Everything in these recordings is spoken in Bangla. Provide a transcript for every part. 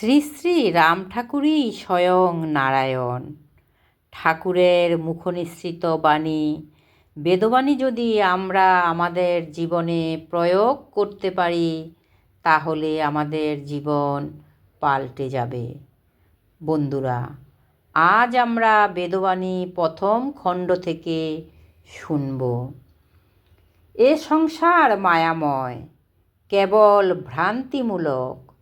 শ্রী শ্রী রাম ঠাকুরই স্বয়ং নারায়ণ। ঠাকুরের মুখনিসৃত বাণী, বেদবাণী যদি আমরা আমাদের জীবনে প্রয়োগ করতে পারি, তাহলে আমাদের জীবন পাল্টে যাবে। বন্ধুরা, আজ আমরা বেদবাণী প্রথম খণ্ড থেকে শুনব। এ সংসার মায়াময়, কেবল ভ্রান্তিমূলক।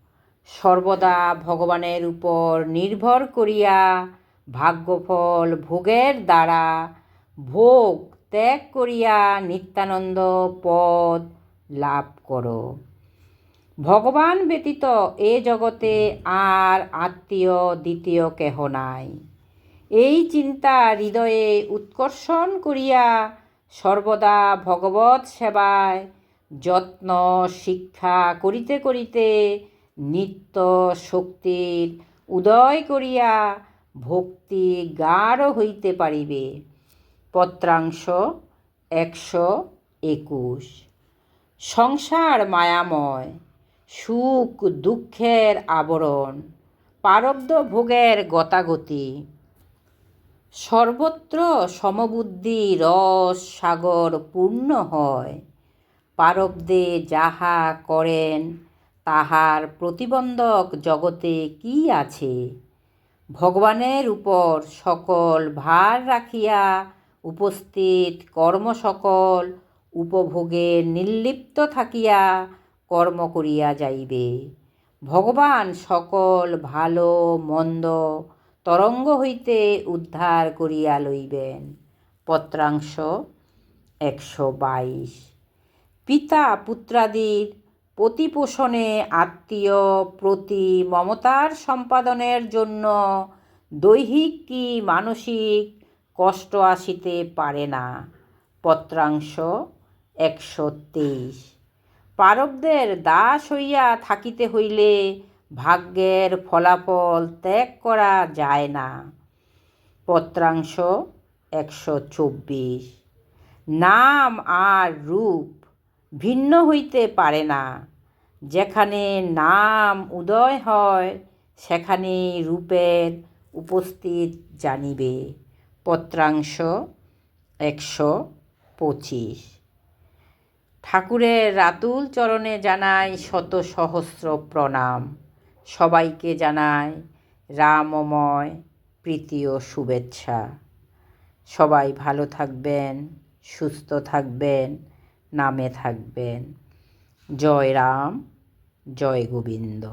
সর্বদা ভগবানের উপর নির্ভর করিয়া ভাগ্যফল ভোগের দ্বারা ভোগ ত্যাগ করিয়া নিত্যানন্দ পদ লাভ করো। ভগবান ব্যতীত এ জগতে আর আত্মীয় দ্বিতীয় কেহ নাই। এই চিন্তা হৃদয়ে উৎকর্ষণ করিয়া সর্বদা ভগবত সেবায় যত্ন, শিক্ষা করিতে করিতে নিত্য শক্তির উদয় করিয়া ভক্তি গাঢ় হইতে পারিবে। পত্রাংশ একশো একুশ। সংসার মায়াময়, সুখ দুঃখের আবরণ, পারব্ধ ভোগের গতাগতি। সর্বত্র সমবুদ্ধি রস সাগর পূর্ণ হয়। পারব্ধে যাহা করেন তাহার প্রতিবন্ধক জগতে কি আছে? ভগবানের উপর সকল ভার রাখিয়া উপস্থিত কর্ম সকল উপভোগে নির্লিপ্ত থাকিয়া কর্ম করিয়া যাইবে। ভগবান সকল ভালো, মন্দ, তরঙ্গ হইতে উদ্ধার করিয়া লইবেন। পত্রাংশ একশো বাইশ। পিতা পুত্রাদির প্রতিপোষণে আত্মীয় প্রতি মমতার সম্পাদনের জন্য দৈহিক কি মানসিক কষ্ট আসিতে পারে না? পত্রাংশ একশো তেইশ। পারবদের দাস হইয়া থাকিতে হইলে ভাগ্যের ফলাফল ত্যাগ করা যায় না। পত্রাংশ একশো চব্বিশ। নাম আর রূপ ভিন্ন হইতে পারে না। যেখানে নাম উদয় হয়, সেখানে রূপের উপস্থিত জানিবে। পত্রাংশ একশো পঁচিশ। ঠাকুরের রাতুল চরণে জানাই শত সহস্র প্রণাম। সবাইকে জানাই রামময় প্রীতি ও শুভেচ্ছা। সবাই ভালো থাকবেন, সুস্থ থাকবেন। নামে থাকবেন। জয় রাম জয় গোবিন্দ।